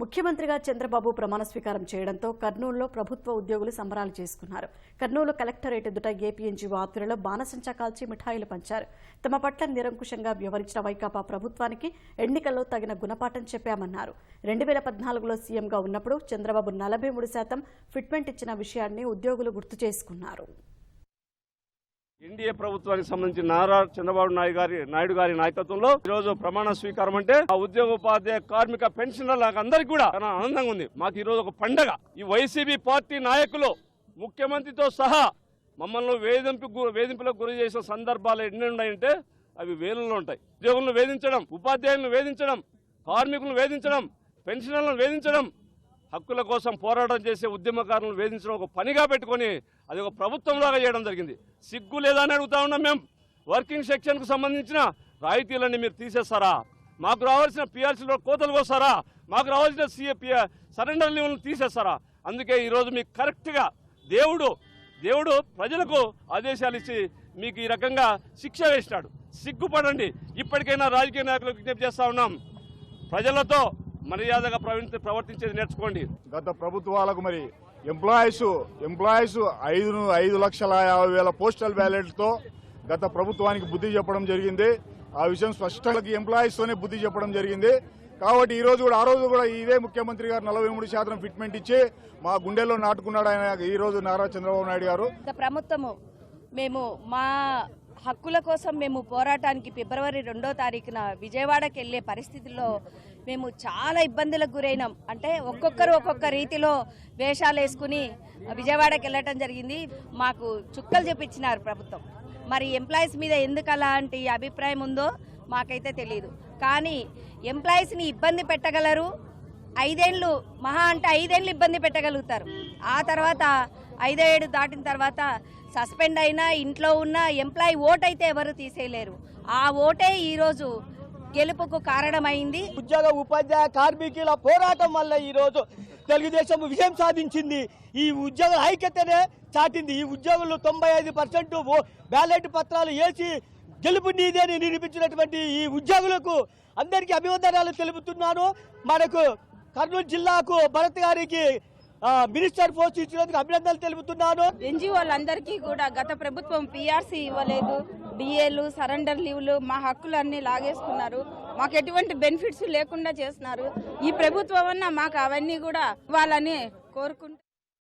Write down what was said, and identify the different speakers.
Speaker 1: ముఖ్యమంత్రిగా చంద్రబాబు ప్రమాణ స్వీకారం చేయడంతో కర్నూలులో ప్రభుత్వ ఉద్యోగులు సంబరాలు చేసుకున్నారు. కర్నూలు కలెక్టరేట్ ఎదుట ఏపీఎన్జీఓ ఆధ్వర్యంలో బాణసంచా కాల్చి మిఠాయిలు పంచారు. తమ పట్ల నిరంకుశంగా వ్యవహరించిన వైకాపా ప్రభుత్వానికి ఎన్నికల్లో తగిన గుణపాఠం చెప్పామన్నారు. రెండు వేల పద్నాలుగులో సీఎంగా ఉన్నప్పుడు చంద్రబాబు నలభై మూడు శాతం ఫిట్మెంట్ ఇచ్చిన విషయాన్ని ఉద్యోగులు గుర్తు చేసుకున్నారు.
Speaker 2: ఎన్డీఏ ప్రభుత్వానికి సంబంధించి నారా చంద్రబాబు నాయుడు గారి నాయుడు గారి నాయకత్వంలో ఈ రోజు ప్రమాణ స్వీకారం అంటే ఆ ఉద్యోగ ఉపాధ్యాయ కార్మిక పెన్షనర్లకు అందరికీ కూడా చాలా ఆనందంగా ఉంది. మాకు ఈ రోజు ఒక పండగ. ఈ వైసీపీ పార్టీ నాయకులు ముఖ్యమంత్రితో సహా మమ్మల్ని వేధింపు గు- వేధింపులకు గురి చేసిన సందర్భాలు ఎన్ని ఉన్నాయంటే అవి వేలల్లో ఉంటాయి. ఉద్యోగులను వేధించడం ఉపాధ్యాయులను వేధించడం కార్మికులను వేధించడం పెన్షనర్లను వేధించడం హక్కుల కోసం పోరాటం చేసే ఉద్యమకారులను వేధించడం ఒక పనిగా పెట్టుకొని అది ఒక ప్రభుత్వంలాగా చేయడం జరిగింది. సిగ్గు లేదా అని అడుగుతా ఉన్నాం మేము. వర్కింగ్ సెక్షన్కు సంబంధించిన రాయితీలన్నీ మీరు తీసేస్తారా? మాకు రావాల్సిన పిఆర్సీలో కోతలు కోస్తారా? మాకు రావాల్సిన సిఏ సరెండర్ లీవ్లను తీసేస్తారా? అందుకే ఈరోజు మీకు కరెక్ట్గా దేవుడు దేవుడు ప్రజలకు ఆదేశాలు ఇచ్చి మీకు ఈ రకంగా శిక్ష వేసినాడు. సిగ్గుపడండి. ఇప్పటికైనా రాజకీయ నాయకులకు విజ్ఞప్తి చేస్తా ఉన్నాం. ప్రజలతో మర్యాదగా ప్రవర్తి ప్రవర్తించేది నేర్చుకోండి.
Speaker 3: గత ప్రభుత్వాలకు మరి ఎంప్లాయీస్ ఎంప్లాయీస్ ఐదు ఐదు లక్షల యాభై వేల పోస్టల్ బ్యాలెట్తో గత ప్రభుత్వానికి బుద్ధి చెప్పడం జరిగింది. ఆ విషయం స్పష్టంగా ఎంప్లాయీస్తోనే బుద్ధి చెప్పడం జరిగింది. కాబట్టి ఈ రోజు కూడా ఆ రోజు కూడా ఇదే ముఖ్యమంత్రి గారు నలభై మూడు శాతం ఫిట్మెంట్ ఇచ్చి మా గుండెల్లో నాటుకున్నాడు ఆయన ఈ రోజు నారా చంద్రబాబు నాయుడు గారు.
Speaker 4: గత ప్రభుత్వము మేము మా హక్కుల కోసం మేము పోరాటానికి ఫిబ్రవరి రెండో తారీఖున విజయవాడకి వెళ్ళే పరిస్థితుల్లో మేము చాలా ఇబ్బందులకు గురైనాం. అంటే ఒక్కొక్కరు ఒక్కొక్క రీతిలో వేషాలు వేసుకుని విజయవాడకి వెళ్ళటం జరిగింది. మాకు చుక్కలు చూపించినారు ప్రభుత్వం. మరి ఎంప్లాయీస్ మీద ఎందుకు అలాంటి అభిప్రాయం ఉందో మాకైతే తెలియదు కానీ ఎంప్లాయీస్ని ఇబ్బంది పెట్టగలరు. ఐదేళ్ళు మహా అంటే ఐదేళ్ళు ఇబ్బంది పెట్టగలుగుతారు. ఆ తర్వాత ఐదేడు దాటిన తర్వాత సస్పెండ్ అయినా ఇంట్లో ఉన్న ఎంప్లాయీ ఓట్ అయితే ఎవరు తీసేయలేరు. ఆ ఓటే ఈరోజు గెలుపుకు కారణమైంది.
Speaker 5: ఉద్యోగ ఉపాధ్యాయ కార్మికుల పోరాటం వల్ల ఈరోజు తెలుగుదేశం విజయం సాధించింది. ఈ ఉద్యోగ ఐక్యతనే చాటింది. ఈ ఉద్యోగులు తొంభై ఐదు పర్సెంట్ బ్యాలెట్ పత్రాలు వేసి గెలుపు నీదని నిరూపించినటువంటి ఈ ఉద్యోగులకు అందరికీ అభివందనాలు తెలుపుతున్నాను. మనకు కర్నూలు జిల్లాకు భరత్ గారికి మినిస్టర్ పోస్ట్ ఇచ్చినందుకు అభినందనలు తెలుపుతున్నాను.
Speaker 6: ఎన్జిఓలందరికీ కూడా గత ప్రభుత్వం పిఆర్సీ ఇవ్వలేదు. డిఏలు సరెండర్ లీవ్లు మా హక్కులన్నీ లాగేసుకున్నారు. మాకు ఎటువంటి బెనిఫిట్స్ లేకుండా చేస్తున్నారు. ఈ ప్రభుత్వం అన్న మాకు అవన్నీ కూడా ఇవ్వాలని కోరుకుంటూ